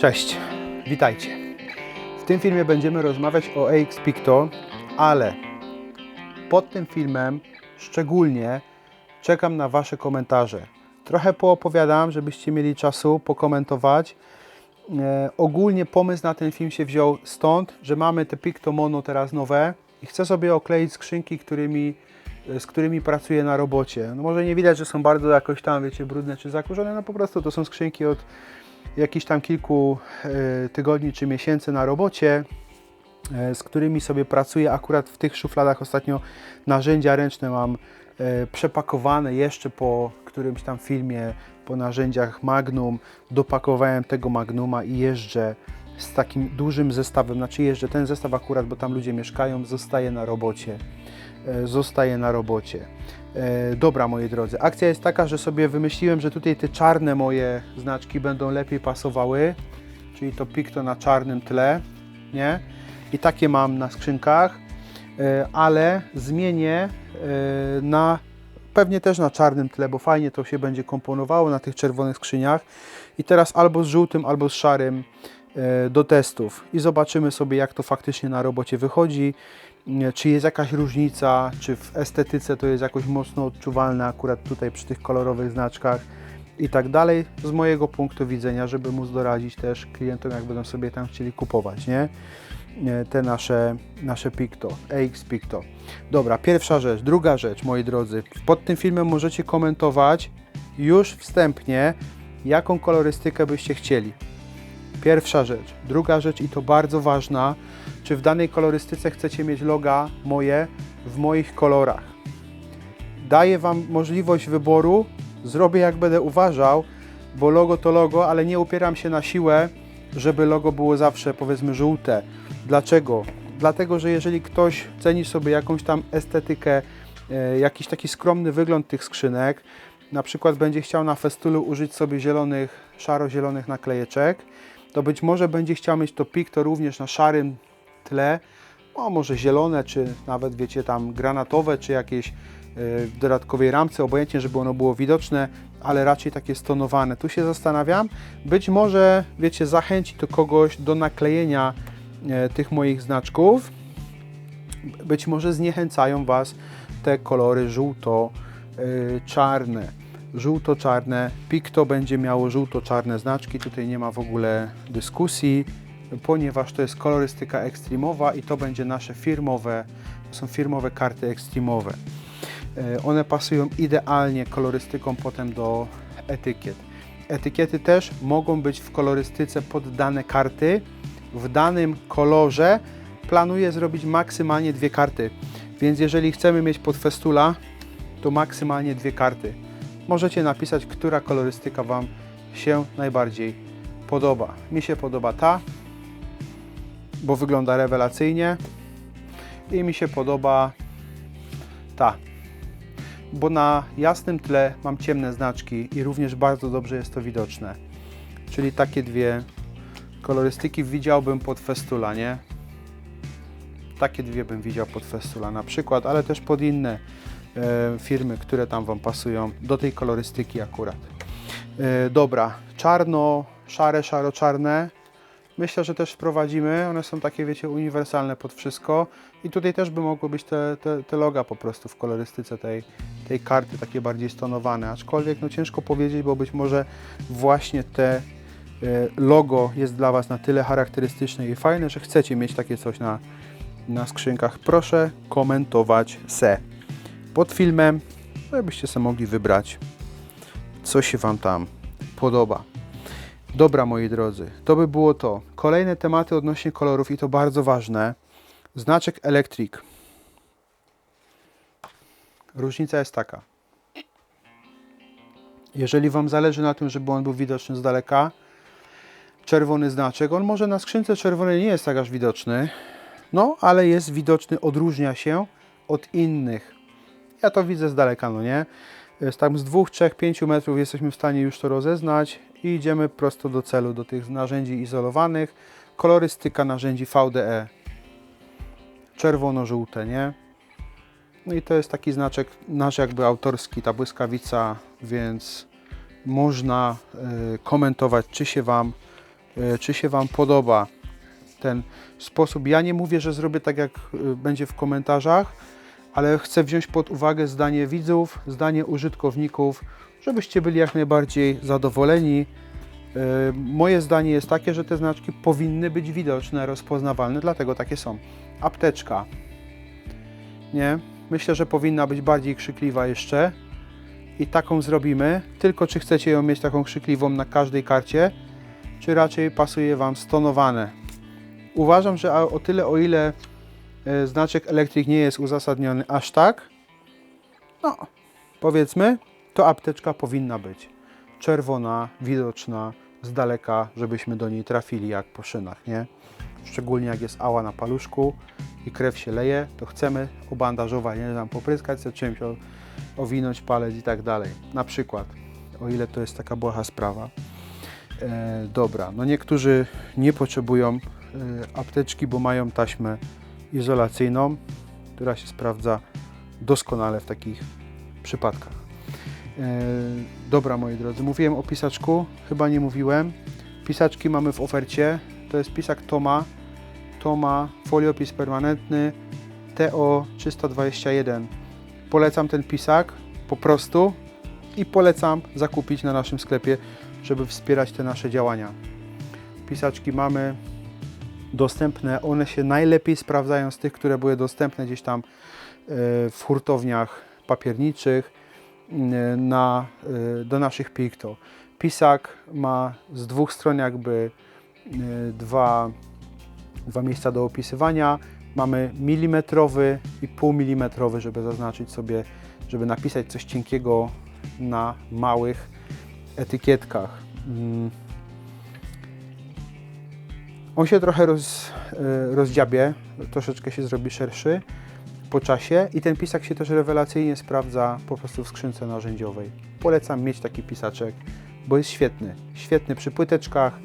Cześć, witajcie. W tym filmie będziemy rozmawiać o AX Picto, ale pod tym filmem szczególnie czekam na Wasze komentarze. Trochę poopowiadam, żebyście mieli czasu pokomentować. E, ogólnie pomysł na ten film się wziął stąd, że mamy te Picto Mono teraz nowe i chcę sobie okleić skrzynki, którymi, z którymi pracuję na robocie. No może nie widać, że są bardzo jakoś tam, wiecie, brudne czy zakurzone, no po prostu to są skrzynki od jakichś tam kilku e, tygodni czy miesięcy na robocie, e, z którymi sobie pracuję. Akurat w tych szufladach ostatnio narzędzia ręczne mam e, przepakowane jeszcze po którymś tam filmie, po narzędziach Magnum. Dopakowałem tego Magnuma i jeżdżę z takim dużym zestawem. Znaczy jeżdżę ten zestaw akurat, bo tam ludzie mieszkają, zostaje na robocie. Zostaje na robocie. E, Dobra, moi drodzy, akcja jest taka, że sobie wymyśliłem, że tutaj te czarne moje znaczki będą lepiej pasowały, czyli to Picto na czarnym tle, nie? I takie mam na skrzynkach, e, ale zmienię e, na pewnie też na czarnym tle, bo fajnie to się będzie komponowało na tych czerwonych skrzyniach. I teraz albo z żółtym, albo z szarym do testów i zobaczymy sobie, jak to faktycznie na robocie wychodzi. Nie, Czy jest jakaś różnica, czy w estetyce to jest jakoś mocno odczuwalne akurat tutaj przy tych kolorowych znaczkach i tak dalej, z mojego punktu widzenia, żeby móc doradzić też klientom, jak będą sobie tam chcieli kupować, nie? Nie, Te nasze, nasze Picto, AX Picto. Dobra, pierwsza rzecz. Druga rzecz, moi drodzy. Pod tym filmem możecie komentować już wstępnie, jaką kolorystykę byście chcieli. Pierwsza rzecz. Druga rzecz i to bardzo ważna, czy w danej kolorystyce chcecie mieć loga moje w moich kolorach. Daję Wam możliwość wyboru, zrobię jak będę uważał, bo logo to logo, ale nie upieram się na siłę, żeby logo było zawsze powiedzmy żółte. Dlaczego? Dlatego, że jeżeli ktoś ceni sobie jakąś tam estetykę, e, jakiś taki skromny wygląd tych skrzynek, na przykład będzie chciał na festulu użyć sobie zielonych, szaro-zielonych naklejeczek, to być może będzie chciał mieć to Picto również na szarym tle, o może zielone, czy nawet wiecie tam granatowe, czy jakieś e, w dodatkowej ramce, obojętnie, żeby ono było widoczne, ale raczej takie stonowane. Tu się zastanawiam, być może wiecie, zachęci to kogoś do naklejenia e, tych moich znaczków, być może zniechęcają Was te kolory żółto-czarne. Żółto-czarne, Picto będzie miało żółto-czarne znaczki, tutaj nie ma w ogóle dyskusji, ponieważ to jest kolorystyka ekstremowa i to będzie nasze firmowe, to są firmowe karty ekstremowe. E, One pasują idealnie kolorystyką potem do etykiet. Etykiety też mogą być w kolorystyce pod dane karty. W danym kolorze planuję zrobić maksymalnie dwie karty. Więc jeżeli chcemy mieć pod festula, to maksymalnie dwie karty. Możecie napisać, która kolorystyka Wam się najbardziej podoba. Mi się podoba ta, bo wygląda rewelacyjnie i mi się podoba ta, bo na jasnym tle mam ciemne znaczki i również bardzo dobrze jest to widoczne. Czyli takie dwie kolorystyki widziałbym pod festula, nie? Takie dwie bym widział pod festula na przykład, ale też pod inne firmy, które tam Wam pasują do tej kolorystyki akurat. E, dobra, czarno, szare, szaro-czarne. Myślę, że też wprowadzimy. One są takie, wiecie, uniwersalne pod wszystko. I tutaj też by mogły być te, te, te loga po prostu w kolorystyce tej, tej karty, takie bardziej stonowane. Aczkolwiek no ciężko powiedzieć, bo być może właśnie te e, logo jest dla Was na tyle charakterystyczne i fajne, że chcecie mieć takie coś na, na skrzynkach. Proszę komentować se pod filmem, żebyście sobie mogli wybrać, co się Wam tam podoba. Dobra, moi drodzy, to by było to. Kolejne tematy odnośnie kolorów i to bardzo ważne. Znaczek Electric. Różnica jest taka. Jeżeli Wam zależy na tym, żeby on był widoczny z daleka, czerwony znaczek, on może na skrzynce czerwonej nie jest tak aż widoczny, no ale jest widoczny, odróżnia się od innych. Ja to widzę z daleka, no nie? Jest tam z 2, 3, 5 metrów jesteśmy w stanie już to rozeznać i idziemy prosto do celu, do tych narzędzi izolowanych. Kolorystyka narzędzi VDE. Czerwono-żółte, nie? No i to jest taki znaczek nasz jakby autorski, ta błyskawica, więc można y, komentować, czy się Wam e, czy się Wam podoba ten sposób. Ja nie mówię, że zrobię tak, jak e, będzie w komentarzach, ale chcę wziąć pod uwagę zdanie widzów, zdanie użytkowników, żebyście byli jak najbardziej zadowoleni. E, Moje zdanie jest takie, że te znaczki powinny być widoczne, rozpoznawalne, dlatego takie są. Apteczka. Nie? Myślę, że powinna być bardziej krzykliwa jeszcze. I taką zrobimy. Tylko czy chcecie ją mieć taką krzykliwą na każdej karcie, czy raczej pasuje Wam stonowane. Uważam, że o tyle, o ile znaczek elektryk nie jest uzasadniony aż tak, no powiedzmy, to apteczka powinna być czerwona, widoczna z daleka, żebyśmy do niej trafili jak po szynach, nie? Szczególnie jak jest ała na paluszku i krew się leje, to chcemy obandażować, nie tam popryskać się czymś, owinąć palec i tak dalej. Na przykład, o ile to jest taka błaha sprawa. E, dobra, no niektórzy nie potrzebują e, apteczki, bo mają taśmę izolacyjną, która się sprawdza doskonale w takich przypadkach. E, dobra, moi drodzy, mówiłem o pisaczku, chyba nie mówiłem. Pisaczki mamy w ofercie. To jest pisak Toma. Toma, foliopis permanentny TO321. Polecam ten pisak po prostu i polecam zakupić na naszym sklepie, żeby wspierać te nasze działania. Pisaczki mamy dostępne, one się najlepiej sprawdzają z tych, które były dostępne gdzieś tam e, w hurtowniach papierniczych e, na, e, do naszych Picto. Pisak ma z dwóch stron jakby dwa, dwa miejsca do opisywania. Mamy milimetrowy i półmilimetrowy, żeby zaznaczyć sobie, żeby napisać coś cienkiego na małych etykietkach. On się trochę roz, e, rozdziabie, troszeczkę się zrobi szerszy po czasie i ten pisak się też rewelacyjnie sprawdza po prostu w skrzynce narzędziowej. Polecam mieć taki pisaczek, bo jest świetny. Świetny przy płyteczkach,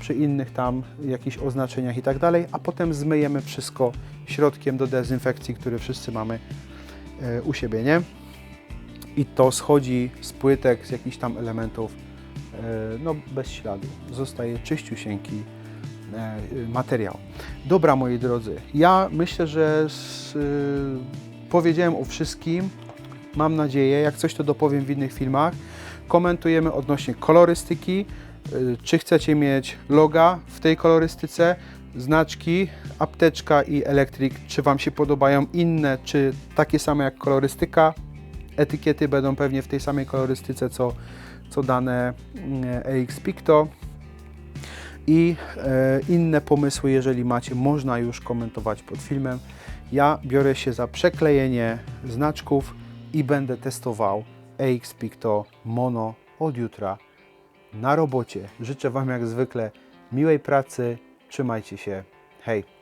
przy innych tam jakichś oznaczeniach i tak dalej, a potem zmyjemy wszystko środkiem do dezynfekcji, który wszyscy mamy e, u siebie, nie? I to schodzi z płytek, z jakichś tam elementów, e, no bez śladu. Zostaje czyściusieńki materiał. Dobra, moi drodzy, ja myślę, że z, y, powiedziałem o wszystkim. Mam nadzieję, jak coś to dopowiem w innych filmach. Komentujemy odnośnie kolorystyki. y, Czy chcecie mieć loga w tej kolorystyce, znaczki, apteczka i elektryk, czy Wam się podobają inne, czy takie same jak kolorystyka. Etykiety będą pewnie w tej samej kolorystyce, co, co dane mm, EX Picto i e, inne pomysły, jeżeli macie, można już komentować pod filmem. Ja biorę się za przeklejenie znaczków i będę testował AX Picto Mono od jutra na robocie. Życzę Wam jak zwykle miłej pracy, trzymajcie się, hej!